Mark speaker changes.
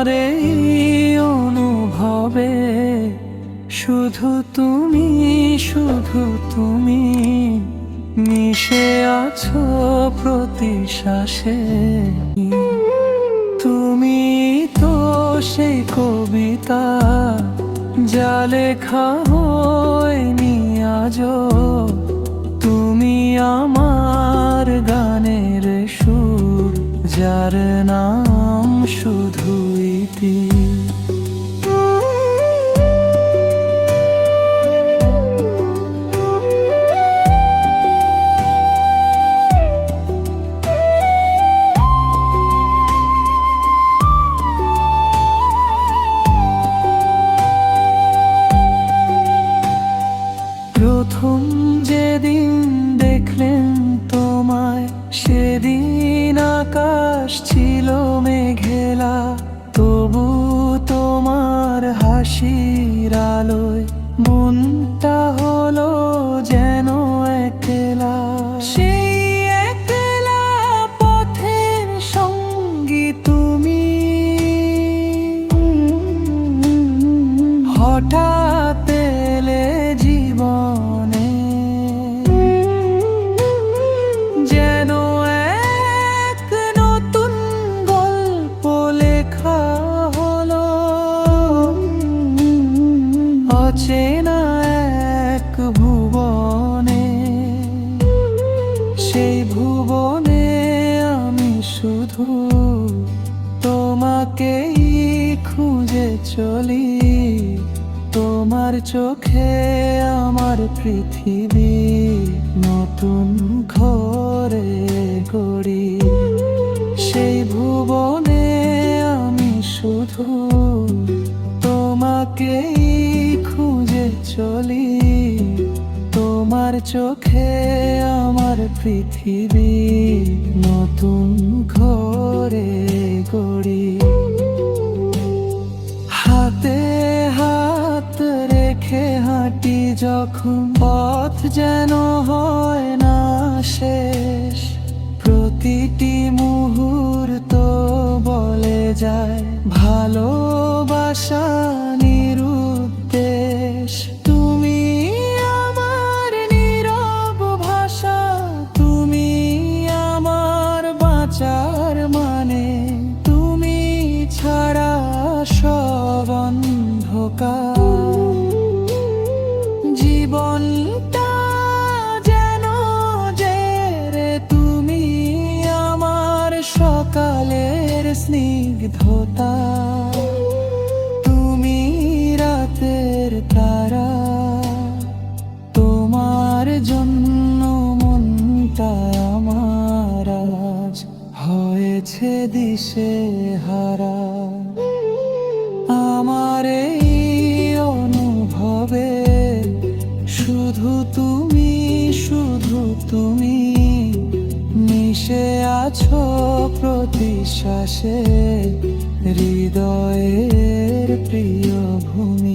Speaker 1: আমার অনুভবে, শুধু তুমি শুধু তুমি মিশে আছো প্রতি শ্বাসে। তুমি তো সেই কবিতা যা লেখা হয়নি আজ তুমি আমার গানের সুর, যার নাম শুধু প্রথম যেদিন দেখলেন তোমায় সেদিন আকাশ ছিল হাসির আলোয় মনটা হলো যেন একলা। সেই একলা পথের সঙ্গী তুমি। হঠাৎ অচেনা এক ভুবনে, সেই ভুবনে আমি শুধু তোমাকেই খুঁজে চলি। তোমার চোখে আমার পৃথিবী নতুন ঘরে গড়ি। সেই ভুবনে আমি শুধু তোমাকেই চলি, তোমার চোখে আমার পৃথিবী নতুন ঘরে গড়ি। হাতে হাত রেখে হাঁটি যখন পথ যেন হয় না শেষ, প্রতিটি মুহূর্ত বলে যায় ভালোবাসা অন্ধকার জীবনটা যেন তুমি আমার সকালের স্নিগ্ধতা। তুমি মিশে আছো প্রতি শ্বাসে হৃদয়ের প্রিয় ভূমি।